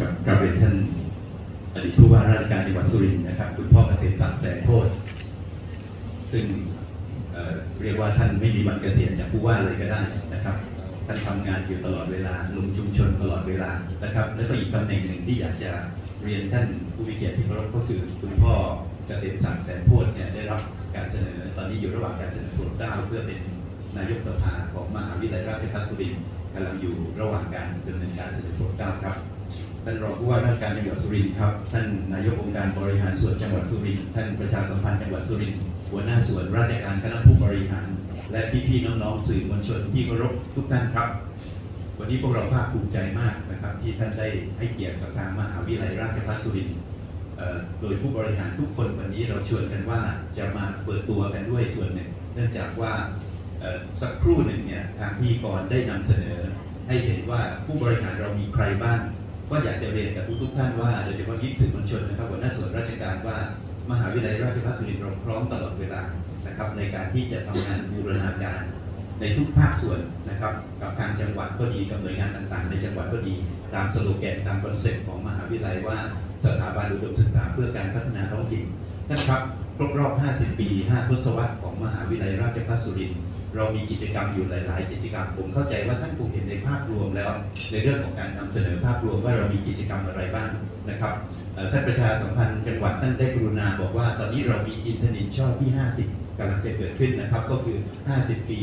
กับกราบเรียนท่านอดีตผู้ว่าราชการจังหวัดสุรินทร์นะครับ คุณพ่อเกษมศักดิ์แสนโทษ ซึ่งเเรียกว่าท่านไม่มีวันเกษียณจากผู้ว่าเลยก็ได้นะครับ ท่านทำงานอยู่ตลอดเวลาลงชุมชนตลอดเวลานะครับ แล้วก็อีกตำแหน่งหนึ่งที่อยากจะเรียนท่านผู้มีเกียรติที่เคารพก็คือคุณพ่อเกษมศักดิ์แสนโพธิ์เนี่ยได้รับการเสนอตอนนี้อยู่ระหว่างการเสนอโปรดเกล้าเพื่อเป็นนายกสภาของมหาวิทยาลัยราชภัฏสุรินทร์กำลังอยู่ระหว่างการดำเนินการเสนอโปรดเกล้าครับ ท่านรองผู้ว่าราชการจังหวัดสุรินทร์ครับ ท่านนายกองค์การบริหารส่วนจังหวัดสุรินทร์ ท่านประชาสัมพันธ์จังหวัดสุรินทร์ หัวหน้าส่วนราชการคณะผู้บริหาร และพี่ๆน้องๆสื่อมวลชนที่เคารพทุกท่านครับ วันนี้พวกเราภาคภูมิใจมากนะครับ ที่ท่านได้ให้เกียรติกับทางมหาวิทยาลัยราชภัฏสุรินทร์โดยผู้บริหารทุกคนวันนี้เราชวนกันว่าจะมาเปิดตัวกันด้วยส่วนหนึ่ง เนื่องจากว่าสักครู่หนึ่งเนี่ยทางพิธีกรได้นำเสนอ ให้เห็นว่าผู้บริหารเรามีใครบ้าง ก็อยากจะเรียนกับทุกๆท่านว่าโดยเฉพาะยิ่งสื่อมวลชนนะครับหัวหน้าส่วนราชการว่ามหาวิทยาลัยราชภัฏสุรินทร์พร้อมตลอดเวลานะครับในการที่จะทำงานบูรณาการในทุกภาคส่วนนะครับกับทางจังหวัดก็ดีกับหน่วยงานต่างๆ ในจังหวัดก็ดีตามสโลแกนตามคอนเซ็ปต์ของมหาวิทยาลัยว่าสถาบันอุดมศึกษาเพื่อการพัฒนาท้องถิ่นท่นครับครบรอบ 50 ปี 5 ทศวรรษของมหาวิทยาลัยราชภัฏสุรินทร์ เรามีกิจกรรมอยู่หลาย ๆ กิจกรรม ผมเข้าใจว่าท่านคงเห็นในภาพรวมแล้ว ในเรื่องของการนำเสนอภาพรวมว่าเรามีกิจกรรมอะไรบ้างนะครับท่านประชาสัมพันธ์จังหวัดท่านได้กรุณาบอกว่า ตอนนี้เรามีอินเทอร์เน็ตช่อที่ 50กำลังจะเกิดขึ้นนะครับ ก็คือ 50 ปี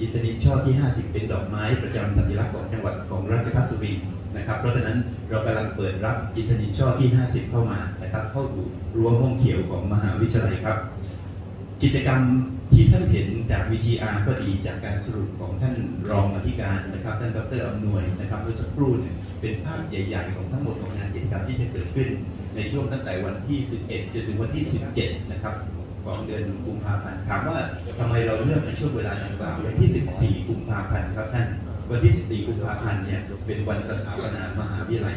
อินเทอร์เน็ตช่อที่ 50 เป็นดอกไม้ประจำสัญลักษณ์ของจังหวัดของราชภัฏสุรินทร์นะครับ เพราะฉะนั้นเรากำลังเปิดรับอินเทอร์เน็ตช่อที่ 50 เข้ามานะครับ เข้าสู่รั้วห้องเขียวของมหาวิทยาลัยครับ กิจกรรม ที่ท่านเห็นจาก VTR ก็ดีจากการสรุปของท่านรองอธิการนะครับ ท่านดรอำนวยนะครับเมื่อสักครู่เนี่ยเป็นภาพใหญ่ๆ ของทั้งหมดของงานกิจกรรมที่จะเกิดขึ้น ในช่วงตั้งแต่วันที่ 11 จนถึงวันที่ 17 นะครับของเดือนกุมภาพันธ์ถามว่าทำไมเราเลือกในช่วงเวลาดังกล่าววันที่ 14 กุมภาพันธ์ครับท่านวันที่ 14 กุมภาพันธ์เนี่ยเป็นวันสถาปนามหาวิทยาลัย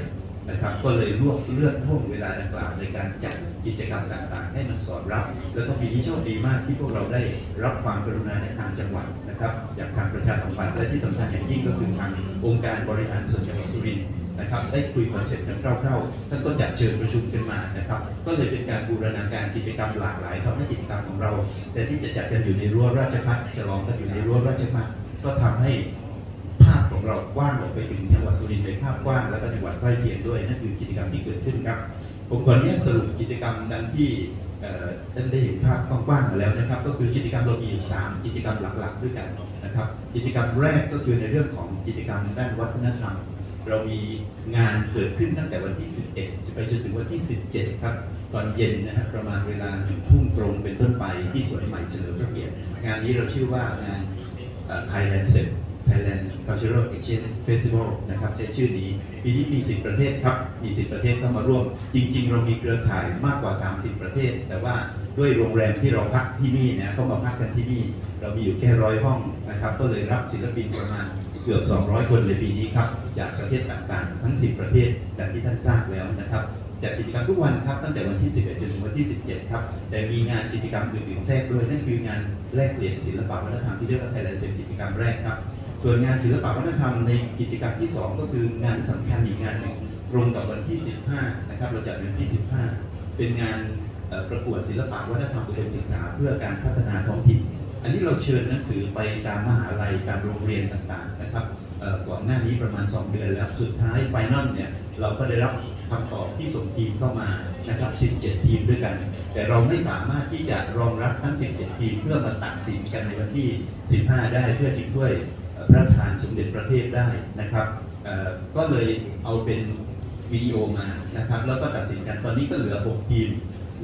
นะครับ ก็เลยเลือกเลือกห่วงเวลาดังกล่าวในการจัดกิจกรรมต่างๆ ให้มันสอดรับ แล้วก็ปีนี้โชคดีมากที่พวกเราได้รับความกรุณาจากทางจังหวัดนะครับจากทางประชาสัมพันธ์และที่สำคัญอย่างยิ่งก็คือทางองค์การบริหารส่วนจังหวัดสุรินทร์นะครับได้คุยคอนเซ็ปต์กันคร่าวๆ ท่านก็จัดเชิญประชุมกันมานะครับ ก็เลยเป็นการบูรณาการกิจกรรมหลากหลายทำให้กิจกรรมของเรา แต่ที่จะจัดกันอยู่ในรั้วราชพัฒฉลองกันอยู่ในรั้วราชพัฒก็ทำให้ เรากว้างออกไปถึงจังหวัดสุรินทร์เป็นภาพกว้างแล้วก็จังหวัดใกล้เคียงด้วยนั่นคือกิจกรรมที่เกิดขึ้นครับ ผมขออนุญาตสรุปกิจกรรมดังที่ท่านได้เห็นภาพกว้างๆมาแล้วนะครับ ก็คือกิจกรรมเรามีอยู่สามกิจกรรมหลักๆ ด้วยกันนะครับ กิจกรรมแรกก็คือในเรื่องของกิจกรรมด้านวัฒนธรรม เรามีงานเกิดขึ้นตั้งแต่วันที่ 11 ไปจนถึงวันที่ 17 ครับตอนเย็นนะครับประมาณเวลาหนึ่งทุ่มตรงเป็นต้นไปที่สวนใหม่เฉลิมพระเกียรติงานนี้เราชื่อว่างานไทยแลนด์เซ็ต Cultural Exchange Festival นะครับใช้ชื่อนี้ปีนี้มี 10 ประเทศครับมี 10 ประเทศเข้ามาร่วม จริง ๆ เรามีเครือข่ายมากกว่า 30 ประเทศ แต่ว่าด้วยโรงแรมที่เราพักที่นี่นี่ยก็มาพักกันที่นี่ เรามีอยู่แค่ร้อยห้องนะครับ ก็เลยรับศิลปินประมาณเกือบ 200 คนในปีนี้ครับ จากประเทศต่างๆ ทั้ง 10 ประเทศดังที่ท่านทราบแล้วนะครับจัดกิจกรรมทุกวันครับตั้งแต่วันที่ 11 จนถึงวันที่ 17 ครับ แต่มีงานกิจกรรมอื่นๆแทรกด้วย นั่นคืองานแลกเปลี่ยนศิลปวัฒนธรรมที่เรียกว่าไทยแลนด์เซ็นกิจกรรมแรกครับ ส่วนงานศิลปวัฒนธรรมในกิจกรรมที่ 2 ก็คืองานสำคัญอีกงานหนึ่งตรงกับวันที่ 15 นะครับ เราจัดวันที่ 15 เป็นงานประกวดศิลปะวัฒนธรรมอุดมศึกษา เพื่อการพัฒนาท้องถิ่น อันนี้เราเชิญหนังสือไปตามมหาลัยตามโรงเรียนต่างๆนะครับก่อนหน้านี้ประมาณ 2 เดือนแล้วสุดท้ายไฟนอลเนี่ยเราก็ได้รับคำตอบที่ส่งทีมเข้ามานะครับ 17 ทีมด้วยกัน แต่เราไม่สามารถที่จะรองรับทั้ง 17 ทีมเพื่อมาตัดสินกันในวันที่ 15 ได้เพื่อจิงด้วย พระราชทานสมเด็จประเทศได้นะครับก็เลยเอาเป็นวิดีโอมานะครับ แล้วก็ตัดสินกันตอนนี้ก็เหลือ 6 ทีม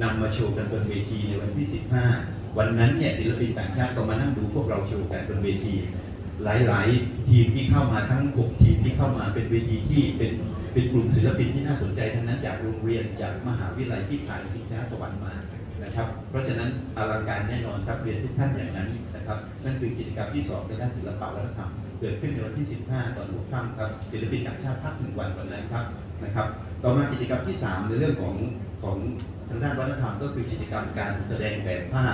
นำมาโชว์กันบนเวทีในวันที่ 15 วันนั้นเนี่ยศิลปินต่างชาติก็มานั่งดูพวกเราโชว์กันบนเวที หลายๆ ทีมที่เข้ามาทั้ง 6 ทีมที่เข้ามาเป็นเวทีที่เป็นเป็นกลุ่มศิลปินที่น่าสนใจทั้งนั้นจากโรงเรียนจากมหาวิทยาลัยที่ผ่านชิงช้าสวรรค์มานะครับ เพราะฉะนั้นอลังการแน่นอนครับเรียนทุกท่านอย่างนั้น นะครับ นั่นคือกิจกรรมที่ 2 ในด้านศิลปะวัฒนธรรม เกิดขึ้นในวันที่ 15 ตอนหัวค่ำครับศิลปินต่างชาติพักหนึ่งวันวันนั้นครับนะครับ ต่อมากิจกรรมที่ 3 ในเรื่องของของทางด้านวัฒนธรรมก็คือกิจกรรมการแสดงแบบผ้า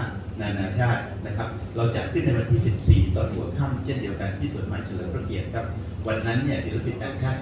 นานาชาตินะครับ เราจัดขึ้นในวันที่ 14 ตอนหัวค่ำเช่นเดียวกันที่สวนไม้เฉลิมพระเกียรติครับ วันนั้นเนี่ยศิลปินต่างชาติ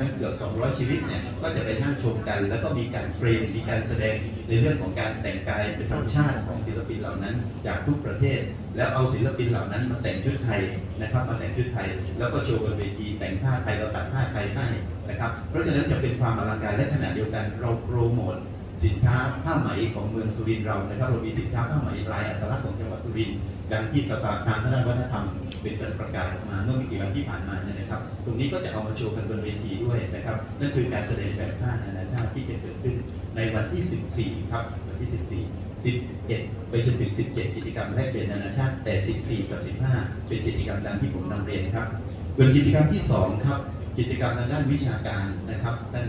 200 ชีวิตเนี่ยก็จะไปนั่งชมกัน แล้วก็มีการเทรนมีการแสดงในเรื่องของการแต่งกายเป็นธรรมชาติของศิลปินเหล่านั้น จากทุกประเทศ แล้วเอาศิลปินเหล่านั้นมาแต่งชุดไทยนะครับมาแต่งชุดไทย แล้วก็โชว์บนเวทีแต่งผ้าไทยเราตัดผ้าไทยให้นะครับเพราะฉะนั้นจะเป็นความอลังการและขณะเดียวกันเราโปรโมทสินค้าผ้าไหมของเมืองสุรินทร์เรานะครับเรามีสินค้าผ้าไหมลายอัตลักษณ์ของจังหวัดสุรินทร์ ดังที่สภาทางด้านวัฒนธรรมเป็นการประกาศออกมาเมื่อไม่กี่วันที่ผ่านมาเนี่ยนะครับ ตรงนี้ก็จะเอามาโชว์กันบนเวทีด้วยนะครับ นั่นคือการแสดงแบบผ้านานาชาติที่จะเกิดขึ้นในวันที่ 14 ครับ วันที่ 14 11 ไปจนถึง 17 กิจกรรมแลกเปลี่ยนนานาชาติ แต่ 14 กับ 15 เป็นกิจกรรมตามที่ผมนำเรียนครับส่วนกิจกรรมที่ 2 ครับ กิจกรรมทางด้านวิชาการนะครับท่าน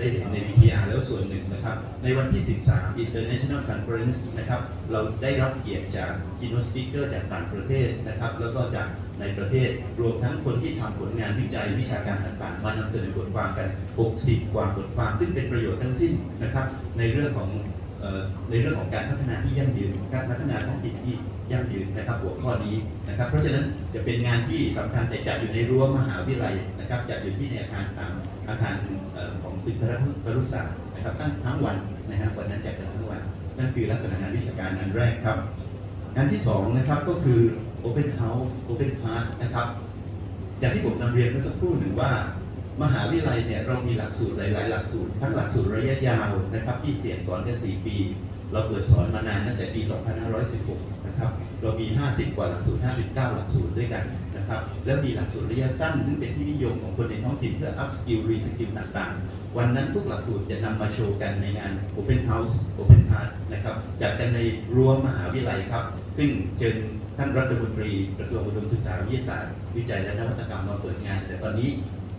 ได้เห็นใน VTR แล้วส่วนหนึ่งนะครับ ในวันที่ 13 International Conference นะครับเราได้รับเกียรติจาก keynote speaker จากต่างประเทศนะครับ แล้วก็จากในประเทศรวมทั้งคนที่ทำผลงานวิจัยวิชาการต่างๆ มานำเสนอบทความกัน 60 กว่าบทความ ซึ่งเป็นประโยชน์ทั้งสิ้นนะครับ ในเรื่องของในเรื่องของการพัฒนาที่ยั่งยืนการพัฒนาท้องถิ่นที่ ยั่งยืนนะครับหัวข้อนี้นะครับ เพราะฉะนั้นจะเป็นงานที่สำคัญแต่จัดอยู่ในรั้วมหาวิทยาลัยนะครับจัดอยู่ที่ในอาคารสามอาคารของตึกครุศาสตร์นะครับทั้งทั้งวันนะครับวันนั้นจัดกันทั้งวันนั่นคือลักษณะงานวิชาการอันแรกครับงานที่สองนะครับก็คือ Open House Open Heart นะครับอย่างที่ผมนำเรียนเมื่อสักครู่หนึ่งว่า มหาวิทยาลัยเนี่ยเรามีหลักสูตรหลาย ๆ หลักสูตร ทั้งหลักสูตรระยะยาวนะครับที่เสียงสอนกัน4ปี เราเปิดสอนมานานตั้งแต่ปี 2516 นะครับ เรามี 50 กว่าหลักสูตร 59 หลักสูตรด้วยกันนะครับ แล้วมีหลักสูตรระยะสั้นซึ่งเป็นที่นิยมของคนในท้องถิ่นเพื่อ up skill re skill ต่างๆ วันนั้นทุกหลักสูตรจะนำมาโชว์กันในงาน Open House Open Heart นะครับ จัดกันในรั้วมหาวิทยาลัยครับ ซึ่งเชิญท่านรัฐมนตรีกระทรวงอุดมศึกษาวิทยาศาสตร์วิจัยและนวัตกรรมมาเปิดงาน แต่ตอนนี้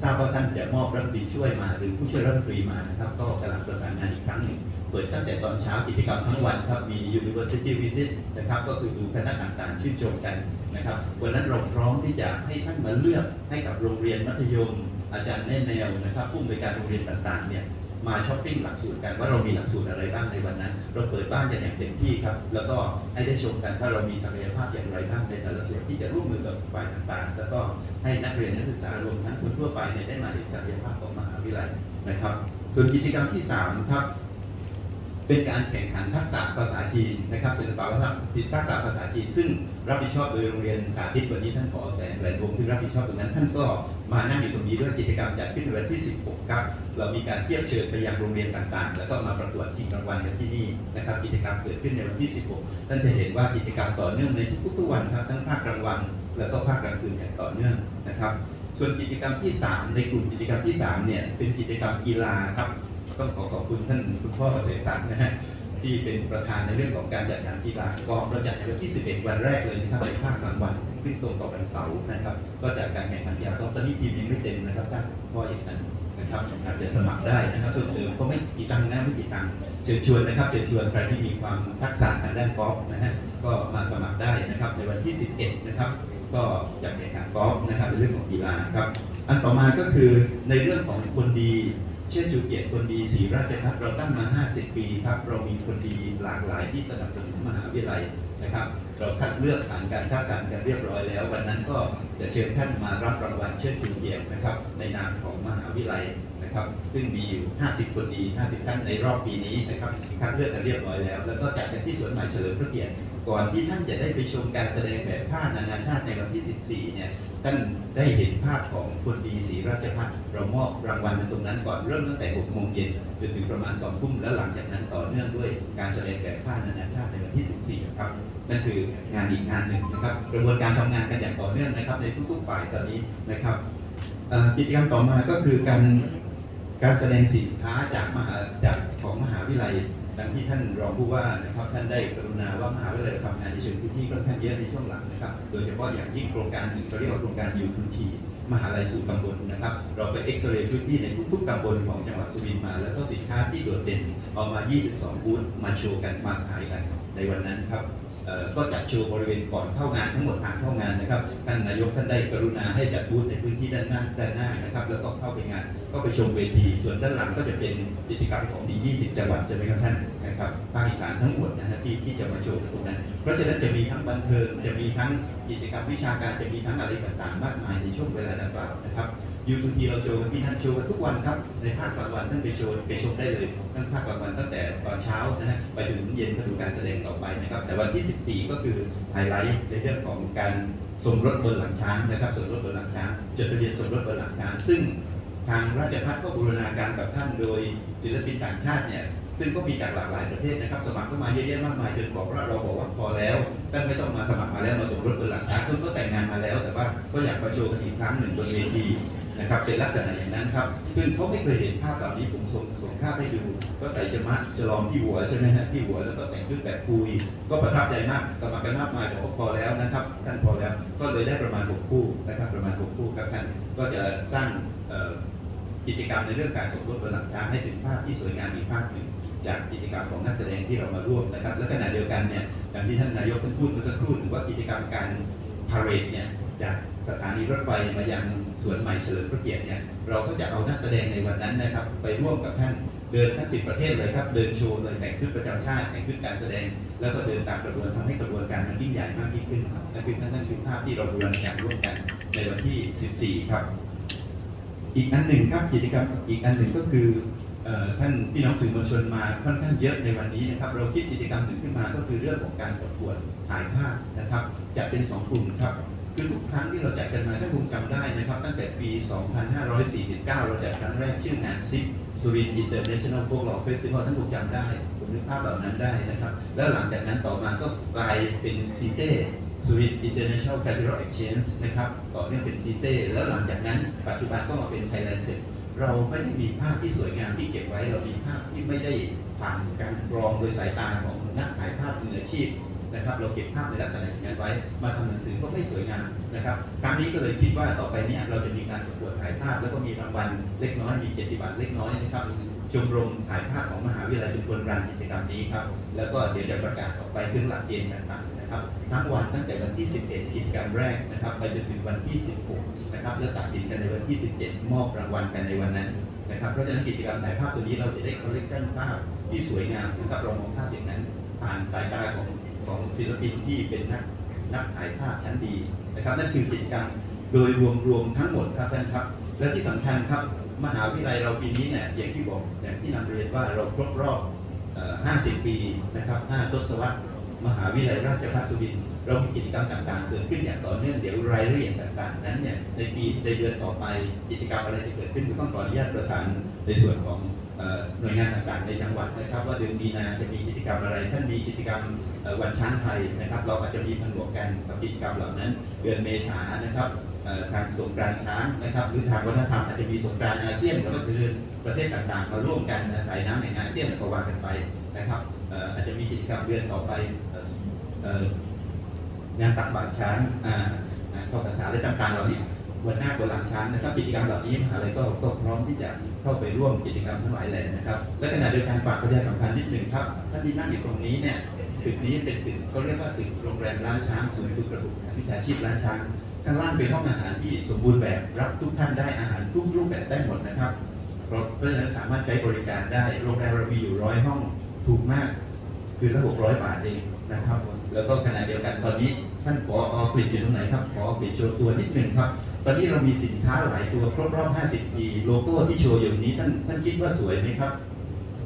ทราบว่าท่านจะมอบรัฐมนตรีช่วยมาหรือผู้ช่วยรัฐมนตรีมานะครับ ก็กำลังประสานงานอีกครั้งหนึ่ง เปิดตั้งแต่ตอนเช้ากิจกรรมทั้งวันครับมี University Visit นะครับก็คือดูคณะต่างๆ ชื่นชมกันนะครับวันนั้นเราพร้อมที่จะให้ท่านมาเลือกให้กับโรงเรียนมัธยม อาจารย์แนแนวนะครับผู้อำนวยการโรงเรียนต่างๆเนี่ยมาช้อปปิ้งหลักสูตรกันว่าเรามีหลักสูตรอะไรบ้างในวันนั้น เราเปิดบ้านกันอย่างเต็มที่ครับ แล้วก็ให้ได้ชมกันว่าเรามีศักยภาพอย่างไรบ้างในแต่ละส่วนที่จะร่วมมือกับฝ่ายต่างๆ แล้วก็ให้นักเรียนนักศึกษารวมทั้งคนทั่วไปเนี่ยได้มาเห็นศักยภาพของมหาวิทยาลัยนะครับ ส่วนกิจกรรมที่สามครับ เป็นการแข่งขันทักษะภาษาจีนนะครับศิลปะวัฒนธรรมทักษะภาษาจีน ซึ่งรับผิดชอบโดยโรงเรียนสาธิตวันนี้ท่านขอแสงแหวนวงศ์ที่รับผิดชอบตรงนั้นท่านก็มานั่งอยู่ตรงนี้ด้วยกิจกรรมจัดขึ้นในวันที่ 16 ครับ เรามีการเทียบเชิญไปยังโรงเรียนต่างๆ แล้วก็มาประกวดชิงรางวัลกันที่นี่นะครับกิจกรรมเกิดขึ้นในวันที่ 16 ท่านจะเห็นว่ากิจกรรมต่อเนื่องในทุกๆวันครับทั้งภาคกลางวัน แล้วก็ภาคกลางคืนอย่างต่อเนื่องนะครับ ส่วนกิจกรรมที่ 3 ในกลุ่มกิจกรรมที่3เนี่ยเป็นกิจกรรมกีฬาครับ ต้องขอขอบคุณท่านคุณพ่อเกษตรศักดิ์นะฮะที่เป็นประธานในเรื่องของการจัดงานกีฬาก็เราจัดในวันที่ 11 วันแรกเลยนะครับในภาคกลางวันซึ่งตรงกับวันเสาร์นะครับ ก็จัดการแข่งขันกีฬาตอนนี้ทีมยังไม่เต็มนะครับท่านพ่ออย่างนั้นนะครับอาจจะสมัครได้นะครับเพิ่มเติมก็ไม่กี่ตังค์นะไม่กี่ตังค์เชิญชวนนะครับเชิญชวนใครที่มีความทักษะทางด้านกอล์ฟนะฮะก็มาสมัครได้นะครับในวันที่ 11 นะครับ ก็จะแข่งขันกอล์ฟนะครับในเรื่องของกีฬาครับอันต่อมาก็คือในเรื่องของคนดี เชื่อชูเกียรติคนดีศรีราชพัฒเราตั้งมา 50 ปีครับเรามีคนดีหลากหลายที่สนับสนุนมหาวิทยาลัยนะครับ เราคัดเลือกผ่านการคัดสรรกันเรียบร้อยแล้ว วันนั้นก็จะเชิญท่านมารับรางวัลเชิดชูเกียรตินะครับ ในนามของมหาวิทยาลัยนะครับ ซึ่งมีอยู่ 50 คนดี 50 ท่านในรอบปีนี้นะครับคัดเลือกกันเรียบร้อยแล้ว แล้วก็จัดกันที่สวนใหม่เฉลิมพระเกียรติก่อนที่ท่านจะได้ไปชมการแสดงแบบผ้านานาชาติในวันที่ 14 เนี่ย ท่านได้เห็นภาพของคนดีศรีราชพัฒน์เรามอบรางวัลในตรงนั้นก่อนเริ่มตั้งแต่6โมงเย็นจนถึงประมาณ2ทุ่มแล้วหลังจากนั้นต่อเนื่องด้วยการแสดงแบบผ้านานาชาติในวันที่ 14 ครับนั่นคืองานอีกงานหนึ่งนะครับ กระบวนการทำงานกันอย่างต่อเนื่องนะครับ ในทุกๆฝ่ายตอนนี้นะครับกิจกรรมต่อมาก็คือการการแสดงสินค้าจากมหาจากของมหาวิทยาลัย ดังที่ท่านรองผู้ว่านะครับท่านได้กรุณาว่ามหาวิทยาลัยทำงานในเชิงพื้นที่ค่อนข้างเยอะในช่วงหลังนะครับ โดยเฉพาะอย่างยิ่งโครงการหนึ่งเขาเรียกว่าโครงการยูทูทีมหาลัยสู่ตำบลนะครับ เราไปเอ็กซเรย์พื้นที่ในทุกๆตำบลของจังหวัดสุรินทร์มา แล้วก็สินค้าที่โดดเด่นเอามา 22 บูธมาโชว์กันมาขายกันในวันนั้นครับ ก็จัดโชว์บริเวณก่อนเข้างานทั้งหมดทางเข้างานนะครับท่านนายกท่านได้กรุณาให้จัดบูธในพื้นที่ด้านหน้าด้านหน้านะครับ แล้วก็เข้าไปงานก็ไปชมเวที ส่วนด้านหลังก็จะเป็นกิจกรรมของดี20 จังหวัดใช่ไหมครับท่านนะครับภาคอีสานทั้งหมดนะฮะที่ที่จะมาโชว์ตรงนั้น เพราะฉะนั้นจะมีทั้งบันเทิงจะมีทั้งกิจกรรมวิชาการจะมีทั้งอะไรต่างๆ มากมายในช่วงเวลาดังกล่าวนะครับ ยูทูทีเราโชว์กันพี่ท่านโชว์กันทุกวันครับ ในภาคกลางวันท่านไปโชว์ไปชมได้เลยทั้งภาคกลางวันตั้งแต่ตอนเช้านะฮะไปถึงเย็นก็ดูการแสดงต่อไปนะครับ แต่วันที่ 14 ก็คือไฮไลท์ในเรื่องของการสมรสบนหลังช้างนะครับสมรสบนหลังช้างจดทะเบียนสมรสบนหลังช้าง ซึ่งทางราชพัฒน์ก็บูรณาการกับท่านโดยศิลปินต่างชาติเนี่ยซึ่งก็มีจากหลากหลายประเทศนะครับ สมัครเข้ามาเยอะแยะมากมายจนบอกว่าเราบอกว่าพอแล้วท่านไม่ต้องมาสมัครมาแล้วมาสมรสบนหลังช้างคือก็แต่งงานมาแล้ว แต่ว่าก็อยากมาโชว์กันอีกครั้งหนึ่งบนเวที นะครับเป็นลักษณะอย่างนั้นครับ ซึ่งเขาไม่เคยเห็นภาพเหล่านี้ผมส่งส่งภาพให้ดู ก็ใส่จมาจะลองที่หัวใช่ไหมฮะที่หัวแล้วก็แต่งชุดแบบคุย ก็ประทับใจมากกรรมการมากมายบอกว่าพอแล้วนะครับ ท่านพอแล้วก็เลยได้ประมาณ6คู่นะครับประมาณ6คู่ครับท่านก็จะสร้างกิจกรรมในเรื่องการสมรสบนหลังช้างให้ถึงภาพที่สวยงามอีกภาพหนึ่งจากกิจกรรมของนักแสดงที่เรามาร่วมนะครับ และขณะเดียวกันเนี่ยอย่างที่ท่านนายกท่านพูดเมื่อสักครู่หรือว่ากิจกรรมการ พาเหรดเนี่ยจากสถานีรถไฟมายังสวนใหม่เฉลิมพระเกียรติเนี่ยเราก็จะเอานักแสดงในวันนั้นนะครับ ไปร่วมกับท่านเดินทั้งสิบประเทศเลยครับ เดินโชว์เลยแต่งชุดประจำชาติแต่งชุดการแสดง แล้วก็เดินตามกระบวนทำให้กระบวนการมันยิ่งใหญ่มากยิ่งขึ้นครับนั่นคือนั่นคือภาพที่เราบูรณาการร่วมกันในวันที่ 14 ครับ อีกอันหนึ่งครับกิจกรรมอีกอันหนึ่งก็คือ ท่านพี่น้องสื่อมวลชนมาค่อนข้างเยอะในวันนี้นะครับ เราคิดกิจกรรมหนึ่งขึ้นมาก็คือเรื่องของการประกวดถ่ายภาพนะครับจะเป็นสองกลุ่มครับคือทุกครั้งที่เราจัดกันมาถ้าคงจำได้นะครับ ตั้งแต่ปี 2549 เราจัดครั้งแรกชื่องานซิปสุรินอินเตอร์เนชั่นแนลโฟกลอเฟสติวัลท่านคงจำได้ผมนึกภาพเหล่านั้นได้นะครับ แล้วหลังจากนั้นต่อมาก็กลายเป็นซีเซ่สุรินทร์ International Capital Exchange นะครับต่อเนื่องเป็นซีเซ่แล้วหลังจากนั้นปัจจุบันก็มาเป็น Thailand เซ็ เราไม่ได้มีภาพที่สวยงามที่เก็บไว้เรามีภาพที่ไม่ได้ผ่านการกรองโดยสายตาของนักถ่ายภาพมืออาชีพนะครับ เราเก็บภาพในลักษณะอย่างนั้นไว้ มาทำหนังสือก็ไม่สวยงามนะครับครั้งนี้ก็เลยคิดว่าต่อไปนี้เราจะมีการประกวดถ่ายภาพ แล้วก็มีรางวัลเล็กน้อยมีเกียรติบัตรเล็กน้อยนะครับชมรมถ่ายภาพของมหาวิทยาลัยเป็นคนรันกิจกรรมนี้ครับ แล้วก็เดี๋ยวจะประกาศออกไปถึงหลักเกณฑ์ต่างๆนะครับ ทั้งวันตั้งแต่วันที่ 11 กิจกรรมแรกนะครับ ไปจนถึงวันที่ 16 นะครับแล้วตัดสินกันในวันที่ 17 มอบรางวัลกันในวันนั้นนะครับเพราะฉะนั้นกิจกรรมถ่ายภาพตัวนี้เราจะได้เขาเรียกกันภาพที่สวยงามนะครับเรามองภาพอย่างนั้น ผ่านสายตาของของศิลปินที่เป็นนักนักถ่ายภาพชั้นดีนะครับนั่นคือกิจกรรมโดยรวมรวมทั้งหมดครับท่านครับ และที่สำคัญครับมหาวิทยาลัยเราปีนี้เนี่ยอย่างที่บอกอย่างที่นำเรียนว่าเราครบรอบ 50 ปีนะครับ5ทศวรรษ มหาวิทยาลัยราชภัฏสุรินทร์ เรามีกิจกรรมต่างๆ เกิดขึ้นอย่างต่อเนื่องเดี๋ยวรายละเอียดต่างๆ นั้นเนี่ยในปีในเดือนต่อไปกิจกรรมอะไรจะเกิดขึ้นก็ต้องขออนุญาตประสานในส่วนของหน่วยงานต่างๆในจังหวัดนะครับ ว่าเดือนมีนาจะมีกิจกรรมอะไรท่านมีกิจกรรมวันช้างไทยนะครับ เราอาจจะมีผนวกกันกับกิจกรรมเหล่านั้น เดือนเมษานะครับทางสงกรานต์ช้างนะครับหรือทางวัฒนธรรมอาจจะมีสงกรานต์อาเซียนแล้วก็เดือนประเทศต่างๆ มาร่วมกันอาศัยน้ำในอาเซียนก็ว่ากันไปนะครับอาจจะมีกิจกรรมเดือนต่อไป งานตักบาตรช้างอ่าอ่าเข้าพรรษาอะต่างๆเหล่านี้วันหน้าบนหลังช้างนะครับกิจกรรมเหล่านี้มหาลัยก็ก็พร้อมที่จะเข้าไปร่วมกิจกรรมทั้งหลายแหล่นะครับ และขณะเดียวกันฝากประชาสัมพันธ์นิดหนึ่งครับท่านที่นั่งอยู่ตรงนี้เนี่ยตึกนี้เป็นตึกเขาเรียกว่าตึกโรงแรมร้านช้างศูนย์ฝึกระบุวิชาชีพร้านช้างข้างล่างเป็นห้องอาหารที่สมบูรณ์แบบรับทุกท่านได้อาหารทุกรูปแบบได้หมดนะครับเพราะเพราะฉะนั้นสามารถใช้บริการได้โรงแรมเรามีอยู่ร้อยห้องถูกมาก คือละหกร้อยบาทเองนะครับ แล้วก็ขณะเดียวกันตอนนี้ท่านผอผลิตอยู่ตรงไหนครับผอผลิตโชว์ตัวนิดหนึ่งครับ ตอนนี้เรามีสินค้าหลายตัวครบรอบ 50 ปี โลโก้ที่โชว์อยู่นี้ท่านท่านคิดว่าสวยไหมครับ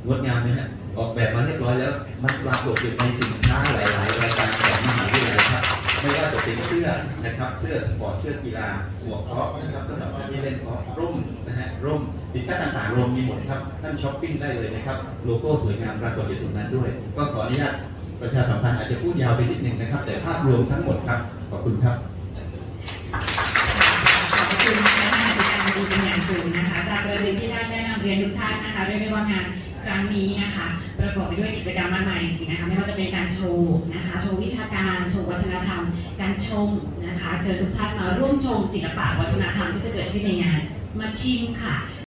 งดงามไหมฮะออกแบบมาเรียบร้อยแล้ว มันปรากฏอยู่ในสินค้าหลาย ๆ รายการของมหาวิทยาลัยครับ ไม่ว่าจะเป็นเสื้อนะครับเสื้อสปอร์ตเสื้อกีฬาหัวกเคราะห์นะครับสำหรับที่เล่นเคราะร่มนะฮะร่มสินค้าต่างๆรวมมีหมดครับท่านช้อปปิ้งได้เลยนะครับโลโก้สวยงามปรากฏอยู่ตรงนั้นด้วย ก็ขออนุญาตประชาสัมพันธ์อาจจะพูดยาวไปนิดนึงนะครับ แต่ภาพรวมทั้งหมดครับขอบคุณครับขอบคุณนะคะติดตามดีเป็นอย่างสูงนะคะจากประเด็นที่ได้ได้นำเรียนทุกท่านนะคะเรียกได้ว่างาน ครั้งนี้นะคะ ประกอบไปด้วยกิจกรรมมากมายจริงๆนะคะไม่ว่าจะเป็นการโชว์นะคะ โชว์วิชาการ โชว์วัฒนธรรม การชมนะคะ เชิญทุกท่านมาร่วมชมศิลปะวัฒนธรรมที่จะเกิดขึ้นในงาน มาชิมค่ะ